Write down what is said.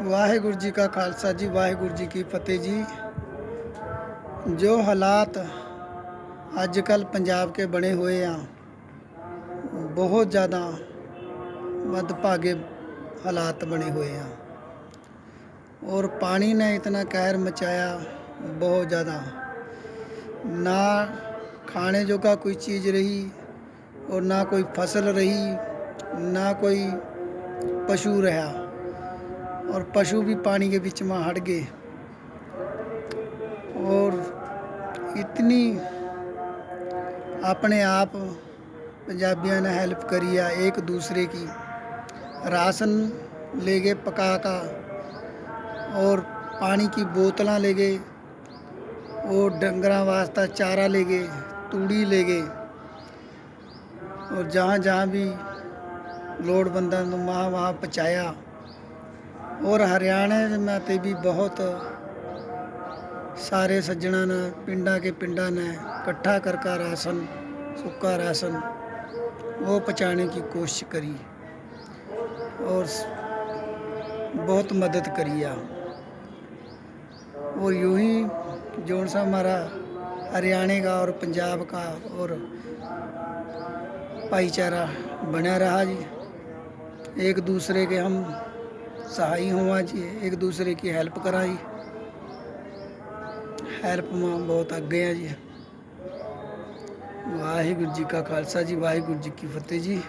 ਵਾਹਿਗੁਰੂ ਜੀ ਕਾ ਖਾਲਸਾ ਜੀ ਵਾਹਿਗੁਰੂ ਜੀ ਕੀ ਫਤਿਹ ਜੀ ਜੋ ਹਾਲਾਤ ਅੱਜ ਕੱਲ ਪੰਜਾਬ ਕੇ ਬਣੇ ਹੋਏ ਆ ਬਹੁਤ ਜ਼ਿਆਦਾ ਮੱਦਭਾਗੇ ਹਾਲਾਤ ਬਣੇ ਹੋਏ ਆ और पानी ने इतना कहर मचाया बहुत ज़्यादा ना खाने जोगा कोई चीज़ रही और ना कोई फसल रही ना कोई पशु रहा और पशु भी पानी के बीच में हट गए। और इतनी अपने आप पंजाबियों ने हेल्प करी है एक दूसरे की। राशन ले गए पका का और पानी की बोतल ले गए और डंगर वास्ता चारा ले गए, तूड़ी ले गए। और जहाँ जहाँ भी लोड़ वहाँ वहाँ पहुँचाया। ਔਰ ਹਰਿਆਣੇ में ਤੇ ਵੀ ਬਹੁਤ ਸਾਰੇ ਸੱਜਣਾ ਨੇ ਪਿੰਡਾਂ ਕੇ ਪਿੰਡਾਂ ਨੇ ਇਕੱਠਾ करके राशन सूखा राशन वो पहुँचाने की कोशिश करी और बहुत मदद करी आ और यूं ही जोन सा हमारा हरियाणा का और पंजाब का और भाईचारा बना रहा जी एक दूसरे के हम सहाय हुआ जी एक दूसरे की हेल्प करा जी हेल्प में बहुत आगे हैं जी वाहिगुरु जी का खालसा जी वाहिगुरु जी की फतेह जी